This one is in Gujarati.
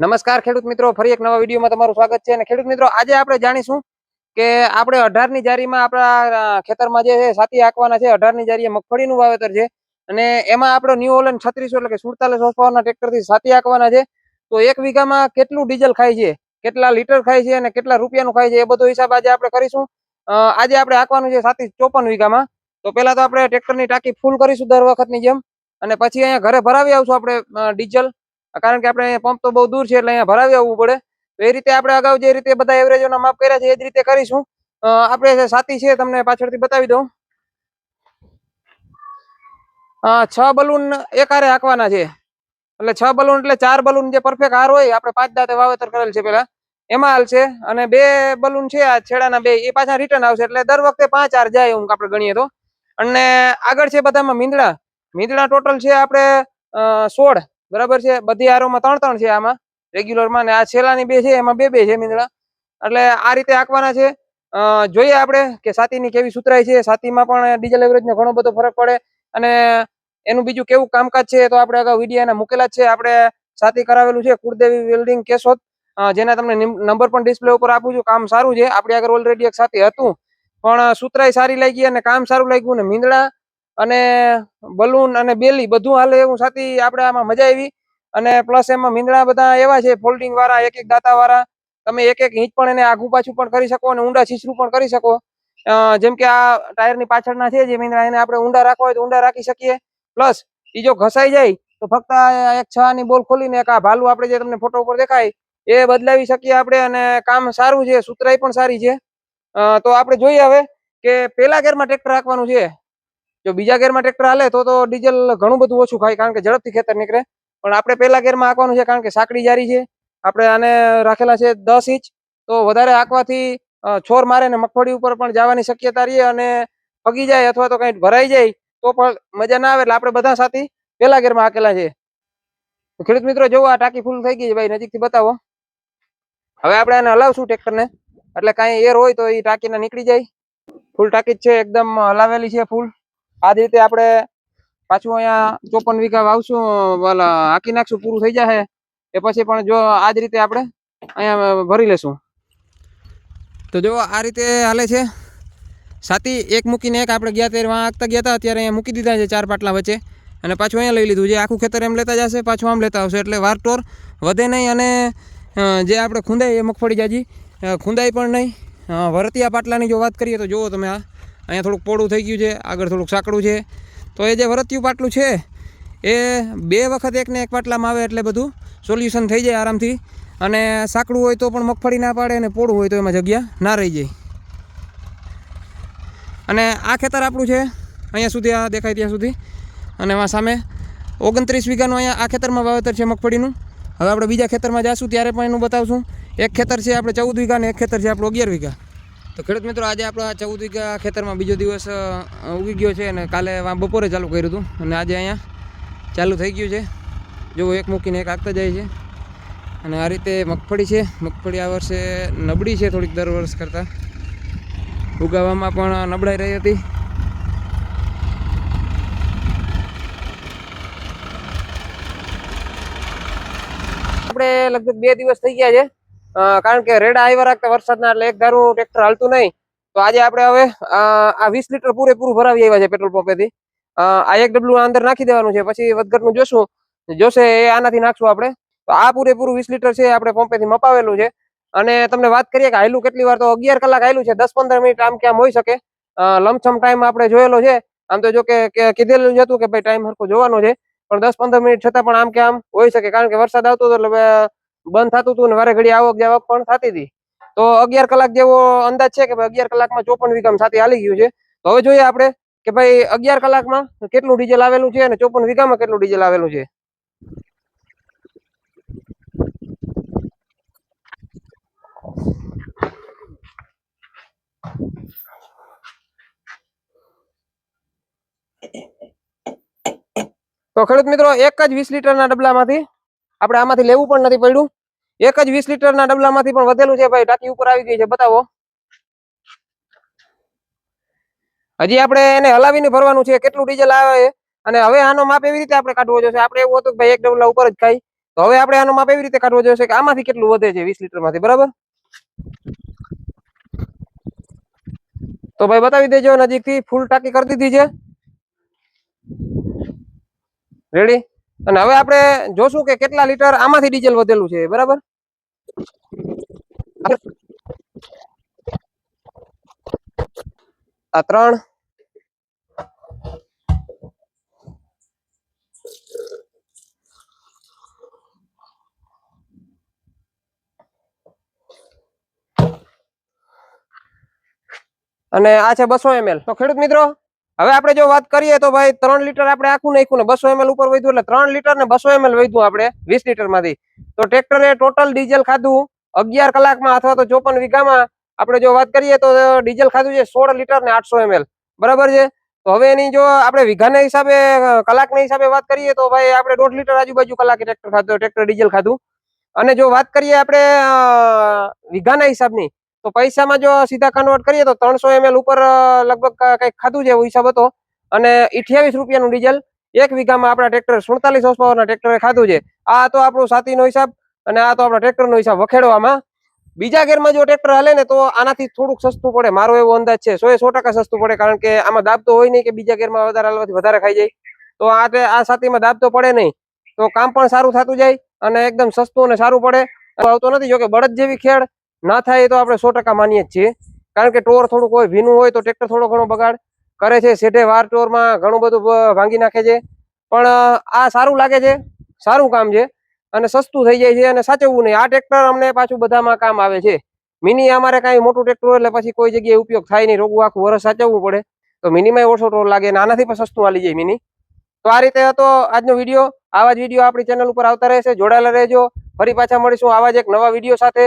નમસ્કાર ખેડૂત મિત્રો, ફરી એક નવા વિડીયોમાં તમારું સ્વાગત છે. અને ખેડૂત મિત્રો, આજે આપણે જાણીશું કે આપણે અઢારની જારીમાં આપણા ખેતરમાં જે સાથી આંકવાના છે. અઢારની જારીએ મગફળીનું વાવેતર છે. અને એમાં આપણો ન્યુ ઓલન છત્રીસો એટલે કે સુડતાલીસ હોર્સ પાવરના ટ્રેક્ટરથી સાથી આંકવાના છે. તો એક વીઘામાં કેટલું ડીઝલ ખાય છે? કેટલા લીટર ખાય છે? અને કેટલા રૂપિયાનું ખાય છે? એ બધો હિસાબ આજે આપણે કરીશું. આજે આપણે આંકવાનું છે સાથી ચોપન વીઘામાં. તો પહેલા તો આપણે ટ્રેક્ટરની ટાંકી ફૂલ કરીશું દર વખતની જેમ. અને પછી અહીંયા ઘરે ભરાવી આવશું આપણે ડીઝલ. કારણ કે આપણે પંપ તો બહુ દૂર છે એટલે અહીંયા ભરાવી આવવું પડે. તો એ રીતે આપણે અગાઉ જે રીતે બધા એવરેજોના માપ કર્યા છે, એ જ રીતે કરીશું. આપણે સાતી છે તમને પાછળથી બતાવી દઉં. છ બલૂન એક હારે હાંકવાના છે. એટલે છ બલૂન એટલે ચાર બલૂન જે પરફેક્ટ હાર હોય, આપણે પાંચ દાંતે વાવેતર કરેલ છે પેલા એમાં હાલશે અને બે બલૂન છે આ છેડાના બે, એ પાછા રિટર્ન આવશે. એટલે દર વખતે પાંચ હાર જાય એવું આપણે ગણીએ તો. અને આગળ છે બધામાં મીંદડા. મીંદડા ટોટલ છે આપણે સોળ. બરાબર છે? બધી આરોમાં ત્રણ ત્રણ છે આમાં. રેગ્યુલરમાં ને આ છેલ્લાની બે છે, એમાં બે બે છે મીંદડા. એટલે આ રીતે આંકવાના છે. જોઈએ આપણે કે સાતીની કેવી સુતરાય છે. સાતીમાં પણ ડીઝલ એવરેજનો ઘણો બધો ફરક પડે. અને એનું બીજું કેવું કામકાજ છે તો આપણે અગાઉ વીડિયો એના મૂકેલા છે. આપણે સાથી કરાવેલું છે કુળદેવી વેલ્ડિંગ કેશોદ. જેના તમને નંબર પણ ડિસ્પ્લે ઉપર આપું છું. કામ સારું છે. આપણે આગળ ઓલરેડી એક સાથી હતું. પણ સુતરાય સારી લાગી અને કામ સારું લાગ્યું ને મીંદડા અને બલૂન અને બેલી બધું હાલે એવું સાથી આપણે આમાં મજા આવી. અને પ્લસ એમાં મીંદડા બધા એવા છે ફોલ્ડિંગ વાળા એક એક દાતા વાળા. તમે એક એક હિંચ પણ એને આઘું પાછું પણ કરી શકો અને ઊંડા છીછરું પણ કરી શકો. જેમ કે આ ટાયરની પાછળના છે જે મીંદડા, એને આપણે ઊંડા રાખવા હોય તો ઊંડા રાખી શકીએ. પ્લસ ઈ જો ઘસાઈ જાય તો ફક્ત એક છ ની બોલ ખોલીને એક આ ભાલું આપણે જે તમને ફોટો ઉપર દેખાય, એ બદલાવી શકીએ આપણે અને કામ સારું છે, સુતરાઈ પણ સારી છે. તો આપણે જોઈએ હવે કે પેલા ગેરમાં ટ્રેક્ટર રાખવાનું છે. જો બીજા ગેરમાં ટ્રેક્ટર હાલે તો ડીઝલ ઘણું બધું ઓછું ખાય કારણ કે ઝડપથી ખેતર નીકળે. પણ આપણે પહેલા ગેરમાં હાંકવાનું છે કારણ કે સાંકડી જારી છે. આપણે આને રાખેલા છે દસ ઇંચ. તો વધારે હાંકવાથી છોર મારે ને મગફળી ઉપર પણ જવાની શક્યતા રહે અને પગી જાય અથવા તો કઈ ભરાઈ જાય તો પણ મજા ના આવે એટલે આપણે બધા સાથી પેલા ગેરમાં હાકેલા છે. ખેડૂત મિત્રો જોવો આ ટાંકી ફૂલ થઈ ગઈ છે ભાઈ. નજીકથી બતાવો. હવે આપણે આને હલાવશું ટ્રેક્ટરને. એટલે કાંઈ એર હોય તો એ ટાંકીને નીકળી જાય. ફૂલ ટાંકી છે. એકદમ હલાવેલી છે ફૂલ આ રીતે આપણે પાછું અહીંયા ચોપન વીઘા વાવશું ઓલા હાકી નાખશું, પૂરું થઈ જશે એ પછી પણ જો આ જ રીતે આપણે અહીંયા ભરી લેશું. તો જો આ રીતે હાલે છે. સાથી એક મૂકીને એક આપણે ગયા ત્યારે વાં આગતા ગયા હતા, અત્યારે અહીંયા મૂકી દીધા છે ચાર પાટલા વચ્ચે. અને પાછું અહીંયા લઈ લીધું છે. આખું ખેતર એમ લેતા જશે, પાછું આમ લેતા આવશે. એટલે વારટોર વધે નહીં અને જે આપણે ખૂંદાઈ એ મગફળી જાજી ખૂંદાઈ પણ નહીં. વરતિયા પાટલાની જો વાત કરીએ તો જુઓ તમે આ અહીંયા થોડુંક પોળું થઈ ગયું છે, આગળ થોડુંક સાંકડું છે. તો એ જે વરતિયું પાટલું છે, એ બે વખત એકને એક પાટલામાં આવે એટલે બધું સોલ્યુશન થઈ જાય આરામથી. અને સાંકડું હોય તો પણ મગફળી ના પાડે અને પોળું હોય તો એમાં જગ્યા ના રહી જાય. અને આ ખેતર આપણું છે, અહીંયા સુધી, આ દેખાય ત્યાં સુધી. અને એમાં સામે ઓગણત્રીસ વીઘાનું અહીંયા આ ખેતરમાં વાવેતર છે મગફળીનું. હવે આપણે બીજા ખેતરમાં જઈશું ત્યારે પણ એનું બતાવશું. એક ખેતર છે આપણે ચૌદ વીઘા અને એક ખેતર છે આપણું અગિયાર વીઘા. તો ખેડૂત મિત્રો, આજે આપણા ચૌદ વીઘા ખેતરમાં બીજો દિવસ ઉગી ગયો છે અને કાલે બપોરે ચાલુ કર્યું હતું અને આજે અહીંયા ચાલુ થઈ ગયું છે. જો એક મૂકીને એક આગતા જાય છે. અને આ રીતે મગફળી છે. મગફળી આ વર્ષે નબળી છે થોડીક દર વર્ષ કરતાં. ઉગાવવામાં પણ નબળાઈ રહી હતી. આપણે લગભગ બે દિવસ થઈ ગયા છે. કારણ કે રેડા આવ્યા રાખતા વરસાદના એટલે એક ધારું ટ્રેક્ટર હાલતું નહીં. તો આજે આપણે હવે આ વીસ લીટર પૂરેપૂરું ભરાવી આવ્યા છે પેટ્રોલ પંપેથી. આ એક ડબલું અંદર નાખી દેવાનું છે, પછી વધઘટનું જોશું. જોશે એ આનાથી નાખશું આપણે. તો આ પૂરેપૂરું વીસ લીટર છે આપણે પંપેથી મપાવેલું છે. અને તમને વાત કરીએ કે હાયલું કેટલી વાર તો અગિયાર કલાક હાયલું છે, દસ પંદર મિનિટ આમ કે આમ હોઈ શકે લમસમ ટાઈમ આપણે જોયેલો છે. આમ તો જો કે કીધેલું જ હતું કે ભાઈ ટાઈમ સરખો જોવાનો છે. પણ દસ પંદર મિનિટ છતાં પણ આમ કે આમ હોઈ શકે, કારણ કે વરસાદ આવતો હતો એટલે બંધ થતું હતું વારે ઘડી આવક જાવક પણ થતી હતી. તો અગિયાર કલાક જેવો અંદાજ છે કે ભાઈ અગિયાર કલાકમાં ચોપન વીઘામાં સાથે હાલી ગયું છે. તો હવે જોઈએ આપણે કે ભાઈ અગિયાર કલાકમાં કેટલું ડીઝલ આવેલું છે અને ચોપન વીઘામાં કેટલું ડીઝલ આવેલું છે? તો ખેડૂત મિત્રો, એક જ વીસ લીટરના ડબલામાંથી આપણે આમાંથી લેવું પણ નથી પડ્યું. એક જ વીસ લીટરના ડબલામાંથી પણ વધેલું છે ભાઈ, ટાંકી ઉપર આવી ગઈ છે, બતાવો. હજી આપણે એને હલાવીને ભરવાનું છે, કેટલું ડીઝલ આવે અને હવે આનો માપ એવી રીતે આપણે કાઢવો જોશે. આપણે એવું હતું ભાઈ, એક ડબલા ઉપર જ ખાઈ. તો હવે આપણે આનો માપ એવી રીતે કાઢવો જોશે કે આમાંથી કેટલું વધે છે વીસ લીટરમાંથી બરાબર? તો ભાઈ, બતાવી દેજો, નજીકથી ફૂલ ટાંકી કરી દીધી છે. રેડી અને હવે આપણે જોશું કે કેટલા લીટર આમાંથી ડીઝલ વધેલું છે, બરાબર? આ ત્રણ. અને આ છે બસો એમએલ તો ખેડૂત મિત્રો હવે આપણે જો વાત કરીએ તો ભાઈ ત્રણ લીટર આપણે આખું નાખ્યું ને બસો એમએલ ઉપર વધ્યું એટલે ત્રણ લીટર ને બસો એમએલ વધ્યું આપણે વીસ લીટરમાંથી તો ટ્રેક્ટરે ટોટલ ડીઝલ ખાધું અગિયાર કલાકમાં અથવા તો ચોપન વીઘામાં. આપણે જો વાત કરીએ તો ડીઝલ ખાધું છે સોળ લીટર ને આઠસો એમએલ બરાબર છે? તો હવે એની જો આપણે વીઘાના હિસાબે, કલાકના હિસાબે વાત કરીએ તો ભાઈ આપણે દોઢ લીટર આજુબાજુ કલાકે ટ્રેક્ટર ખાધું, ટ્રેક્ટર ડીઝલ ખાધું. અને જો વાત કરીએ આપણે વીઘાના હિસાબની તો પૈસામાં જો સીધા કન્વર્ટ કરીએ તો ત્રણસો એમએલ ઉપર લગભગ કંઈક ખાધું જેવો હિસાબ હતો. અને અઠ્યાવીસ રૂપિયાનું ડીઝલ એક વીઘામાં આપણા ટ્રેક્ટર સુડતાલીસ હોર્સ પાવરના ટ્રેક્ટરે ખાધું છે. આ તો આપણો સાતીનો હિસાબ અને આ તો આપણા ટ્રેક્ટરનો હિસાબ વખેડવામાં. બીજા ગેરમાં જો ટ્રેક્ટર હાલે ને તો આનાથી થોડુંક સસ્તું પડે. મારો એવો અંદાજ છે. સો એ સો ટકા સસ્તું પડે કારણ કે આમાં દાબ તો હોય નહીં કે બીજા ગેરમાં વધારે હાલવાથી વધારે ખાઈ જાય. તો આ આ સાતીમાં દાબ તો પડે નહીં. તો કામ પણ સારું થતું જાય અને એકદમ સસ્તું અને સારું પડે. આવતો નથી. જો કે બળદ જેવી ખેડ ના થાય તો આપણે સો ટકા માનીએ જ છીએ. કારણ કે ટોર થોડુંક હોય, ભીનું હોય, તો ટ્રેક્ટર થોડો ઘણો બગાડ કરે છે. શેઠે વાર ટોરમાં ઘણું બધું ભાંગી નાખે છે. પણ આ સારું લાગે છે. સારું કામ છે. અને સસ્તું થઈ જાય છે અને સાચવવું નહીં. આ ટ્રેક્ટર અમને પાછું બધામાં કામ આવે છે. મિની અમારે કાંઈ મોટું ટ્રેક્ટર એટલે પછી કોઈ જગ્યાએ ઉપયોગ થાય નહીં. રોગવું આખું વરસ સાચવવું પડે. તો મિનીમાં ઓછો ટોર લાગે અને આનાથી પણ સસ્તું આવી જાય મિની. તો આ રીતે હતો આજનો વીડિયો. આવા જ વીડિયો આપણી ચેનલ ઉપર આવતા રહેશે. જોડાયેલા રહેજો. ફરી પાછા મળીશું આવા જ એક નવા વીડિયો સાથે.